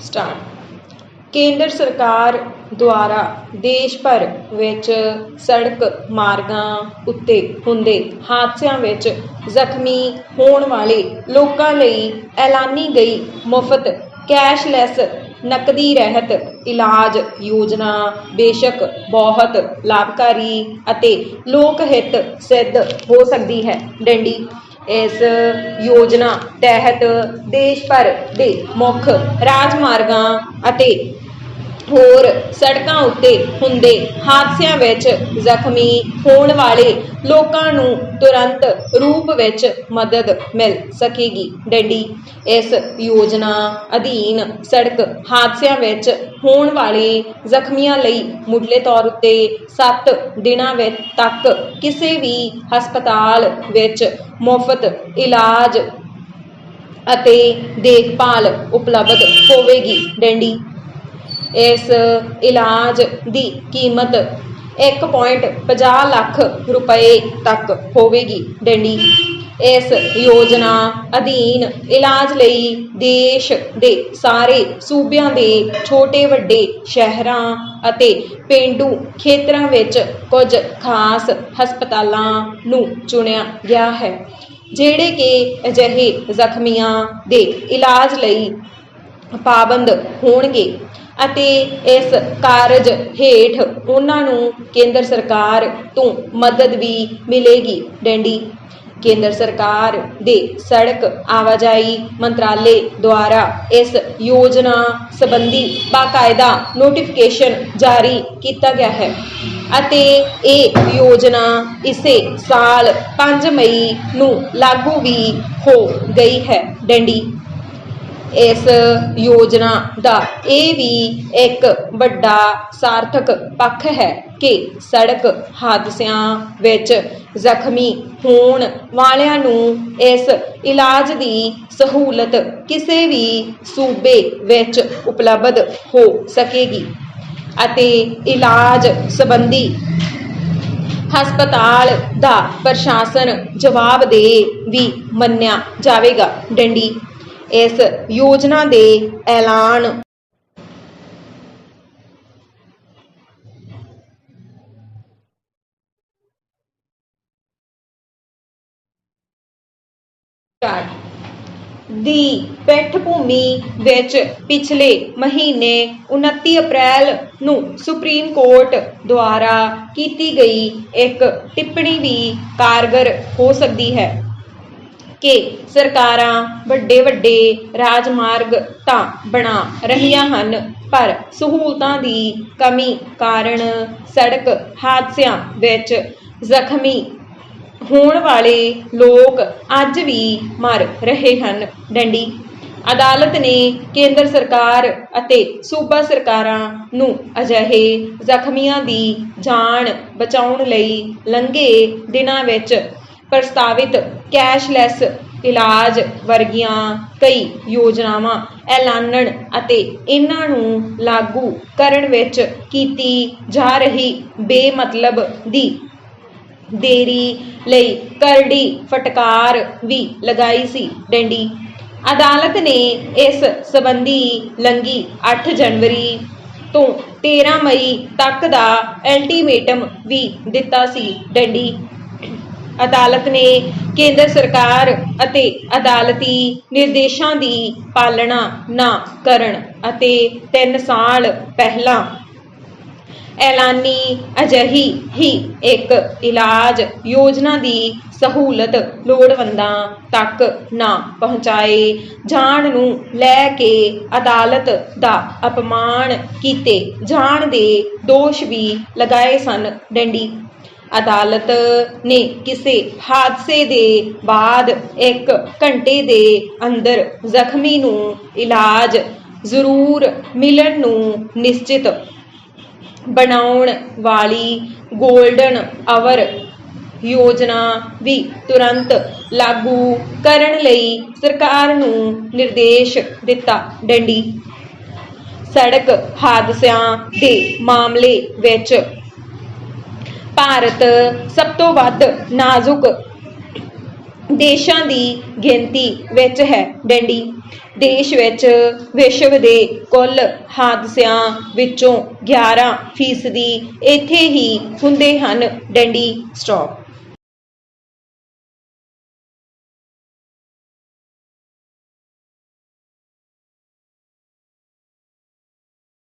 Start. ਕੇਂਦਰ ਸਰਕਾਰ ਦੁਆਰਾ ਦੇਸ਼ ਭਰ ਵਿੱਚ ਸੜਕ ਮਾਰਗਾਂ ਉੱਤੇ ਹੁੰਦੇ ਹਾਦਸਿਆਂ ਵਿੱਚ ਜ਼ਖਮੀ ਹੋਣ ਵਾਲੇ ਲੋਕਾਂ ਲਈ ਐਲਾਨੀ ਗਈ ਮੁਫਤ ਕੈਸ਼ਲੈਸ ਨਕਦੀ ਰਹਿਤ ਇਲਾਜ ਯੋਜਨਾ ਬੇਸ਼ੱਕ ਬਹੁਤ ਲਾਭਕਾਰੀ ਅਤੇ ਲੋਕ ਹਿੱਤ ਸਿੱਧ ਹੋ ਸਕਦੀ ਹੈ। ਡੰਡੀ ਇਸ ਯੋਜਨਾ ਤਹਿਤ ਦੇਸ਼ ਭਰ ਦੇ ਮੁੱਖ ਰਾਜਮਾਰਗਾਂ ਅਤੇ ਹੋਰ ਸੜਕਾਂ ਉੱਤੇ ਹੁੰਦੇ ਹਾਦਸਿਆਂ ਵਿੱਚ ਜ਼ਖਮੀ ਹੋਣ ਵਾਲੇ ਲੋਕਾਂ ਨੂੰ ਤੁਰੰਤ ਰੂਪ ਵਿੱਚ ਮਦਦ ਮਿਲ ਸਕੇਗੀ। ਡੰਡੀ, ਇਸ ਯੋਜਨਾ ਅਧੀਨ ਸੜਕ ਹਾਦਸਿਆਂ ਵਿੱਚ ਹੋਣ ਵਾਲੇ ਜ਼ਖਮੀਆਂ ਲਈ ਮੁੱਢਲੇ ਤੌਰ ਉੱਤੇ 7 ਦਿਨਾਂ ਵਿੱਚ ਤੱਕ ਕਿਸੇ ਵੀ ਹਸਪਤਾਲ ਵਿੱਚ ਮੁਫਤ ਇਲਾਜ ਅਤੇ ਦੇਖਭਾਲ ਉਪਲਬਧ ਹੋਵੇਗੀ। ਡੰਡੀ ਇਸ ਇਲਾਜ ਦੀ ਕੀਮਤ 1.50 ਲੱਖ ਰੁਪਏ ਤੱਕ ਹੋਵੇਗੀ। ਡੰਡੀ, ਇਸ ਯੋਜਨਾ ਅਧੀਨ ਇਲਾਜ ਲਈ ਦੇਸ਼ ਦੇ ਸਾਰੇ ਸੂਬਿਆਂ ਦੇ ਛੋਟੇ ਵੱਡੇ ਸ਼ਹਿਰਾਂ ਅਤੇ ਪਿੰਡੂ ਖੇਤਰਾਂ ਵਿੱਚ ਕੁਝ ਖਾਸ ਹਸਪਤਾਲਾਂ ਨੂੰ ਚੁਣਿਆ ਗਿਆ ਹੈ, ਜਿਹੜੇ ਕਿ ਅਜਿਹੇ ਜ਼ਖਮੀਆਂ ਦੇ ਇਲਾਜ ਲਈ ਪਾਬੰਦ ਹੋਣਗੇ ਅਤੇ ਇਸ ਕਾਰਜ ਹੇਠ ਉਹਨਾਂ ਨੂੰ ਕੇਂਦਰ ਸਰਕਾਰ ਤੋਂ ਮਦਦ ਵੀ ਮਿਲੇਗੀ। ਡੈਂਡੀ, ਕੇਂਦਰ ਸਰਕਾਰ ਦੇ ਸੜਕ ਆਵਾਜਾਈ ਮੰਤਰਾਲੇ ਦੁਆਰਾ ਇਸ ਯੋਜਨਾ ਸੰਬੰਧੀ ਬਾਕਾਇਦਾ ਨੋਟੀਫਿਕੇਸ਼ਨ ਜਾਰੀ ਕੀਤਾ ਗਿਆ ਹੈ ਅਤੇ ਇਹ ਯੋਜਨਾ ਇਸੇ ਸਾਲ 5 ਮਈ ਨੂੰ ਲਾਗੂ ਵੀ ਹੋ ਗਈ ਹੈ। ਡੰਡੀ ਇਸ ਯੋਜਨਾ ਦਾ। ਇਹ ਵੀ ਇੱਕ ਵੱਡਾ ਸਾਰਥਕ ਪੱਖ ਹੈ ਕਿ ਸੜਕ ਹਾਦਸਿਆਂ ਵਿੱਚ ਜ਼ਖਮੀ ਹੋਣ ਵਾਲਿਆਂ ਨੂੰ ਇਸ ਇਲਾਜ ਦੀ ਸਹੂਲਤ ਕਿਸੇ ਵੀ ਸੂਬੇ ਵਿੱਚ ਉਪਲਬਧ ਹੋ ਸਕੇਗੀ ਅਤੇ ਇਲਾਜ ਸੰਬੰਧੀ ਹਸਪਤਾਲ ਦਾ ਪ੍ਰਸ਼ਾਸਨ ਜਵਾਬਦੇਹ ਵੀ ਮੰਨਿਆ ਜਾਵੇਗਾ। ਡੰਡੀ ਇਸ ਯੋਜਨਾ ਦੇ ਐਲਾਨ। ਦੀ ਪਿੱਠ ਭੂਮੀ ਵਿੱਚ ਪਿਛਲੇ ਮਹੀਨੇ 29 ਅਪ੍ਰੈਲ ਨੂੰ ਸੁਪਰੀਮ ਕੋਰਟ ਦੁਆਰਾ ਕੀਤੀ ਗਈ ਇੱਕ ਟਿੱਪਣੀ ਵੀ ਕਾਰਗਰ ਹੋ ਸਕਦੀ ਹੈ। ਕਿ ਸਰਕਾਰਾਂ ਵੱਡੇ ਵੱਡੇ ਰਾਜਮਾਰਗ ਤਾਂ ਬਣਾ ਰਹੀਆਂ ਹਨ, ਪਰ ਸਹੂਲਤਾਂ ਦੀ ਕਮੀ ਕਾਰਨ ਸੜਕ ਹਾਦਸਿਆਂ ਵਿੱਚ ਜ਼ਖਮੀ ਹੋਣ ਵਾਲੇ ਲੋਕ ਅੱਜ ਵੀ ਮਰ ਰਹੇ ਹਨ। ਡੰਡੀ, ਅਦਾਲਤ ਨੇ ਕੇਂਦਰ ਸਰਕਾਰ ਅਤੇ ਸੂਬਾ ਸਰਕਾਰਾਂ ਨੂੰ ਅਜਿਹੇ ਜ਼ਖਮੀਆਂ ਦੀ ਜਾਨ ਬਚਾਉਣ ਲਈ ਲੰਘੇ ਦਿਨਾਂ ਵਿੱਚ ਪ੍ਰਸਤਾਵਿਤ ਕੈਸ਼ਲੈਸ ਇਲਾਜ ਵਰਗੀਆਂ ਕਈ ਯੋਜਨਾਵਾਂ ਐਲਾਨਣ ਅਤੇ ਇਹਨਾਂ ਨੂੰ ਲਾਗੂ ਕਰਨ ਵਿੱਚ ਕੀਤੀ ਜਾ ਰਹੀ ਬੇਮਤਲਬ ਦੀ ਦੇਰੀ ਲਈ ਕਰੜੀ ਫਟਕਾਰ ਵੀ ਲਗਾਈ ਸੀ ਡੰਡੀ। ਅਦਾਲਤ ਨੇ ਇਸ ਸੰਬੰਧੀ ਲੰਗੀ 8 ਜਨਵਰੀ ਤੋਂ 13 ਮਈ ਤੱਕ ਦਾ ਅਲਟੀਮੇਟਮ ਵੀ ਦਿੱਤਾ ਸੀ ਡੰਡੀ। ਅਦਾਲਤ ਨੇ ਕੇਂਦਰ ਸਰਕਾਰ ਅਤੇ ਅਦਾਲਤੀ ਨਿਰਦੇਸ਼ਾਂ ਦੀ ਪਾਲਣਾ ਨਾ ਕਰਨ ਅਤੇ 3 ਸਾਲ ਪਹਿਲਾਂ ਐਲਾਨੀ ਅਜਿਹੀ ਹੀ ਇੱਕ ਇਲਾਜ ਯੋਜਨਾ ਦੀ ਸਹੂਲਤ ਲੋੜਵੰਦਾਂ ਤੱਕ ਨਾ ਪਹੁੰਚਾਏ, ਜਾਣ ਨੂੰ ਲੈ ਕੇ ਅਦਾਲਤ ਦਾ ਅਪਮਾਨ ਕੀਤੇ ਜਾਣ ਦੇ ਦੋਸ਼ ਵੀ ਲਗਾਏ ਸਨ। ਡੰਡੀ ਅਦਾਲਤ ਨੇ ਕਿਸੇ ਹਾਦਸੇ ਦੇ ਬਾਅਦ ਇੱਕ ਘੰਟੇ ਦੇ ਅੰਦਰ ਜ਼ਖਮੀ ਨੂੰ ਇਲਾਜ ਜ਼ਰੂਰ ਮਿਲਣ ਨੂੰ ਨਿਸ਼ਚਿਤ ਬਣਾਉਣ ਵਾਲੀ 골ਡਨ ਆਵਰ ਯੋਜਨਾ ਵੀ ਤੁਰੰਤ ਲਾਗੂ ਕਰਨ ਲਈ ਸਰਕਾਰ ਨੂੰ ਨਿਰਦੇਸ਼ ਦਿੱਤਾ। ਡੰਡੀ। ਸੜਕ ਹਾਦਸਿਆਂ ਦੇ ਮਾਮਲੇ ਵਿੱਚ ਭਾਰਤ ਸਭ ਤੋਂ ਵੱਧ ਨਾਜ਼ੁਕ ਦੇਸ਼ਾਂ ਦੀ ਗਿਣਤੀ ਵਿੱਚ ਹੈ ਡੰਡੀ। ਦੇਸ਼ ਵਿੱਚ ਵਿਸ਼ਵ ਦੇ ਕੁੱਲ ਹਾਦਸਿਆਂ ਵਿੱਚੋਂ 11 ਫੀਸਦੀ ਇੱਥੇ ਹੀ ਹੁੰਦੇ ਹਨ ਡੰਡੀ ਸਟਾਪ।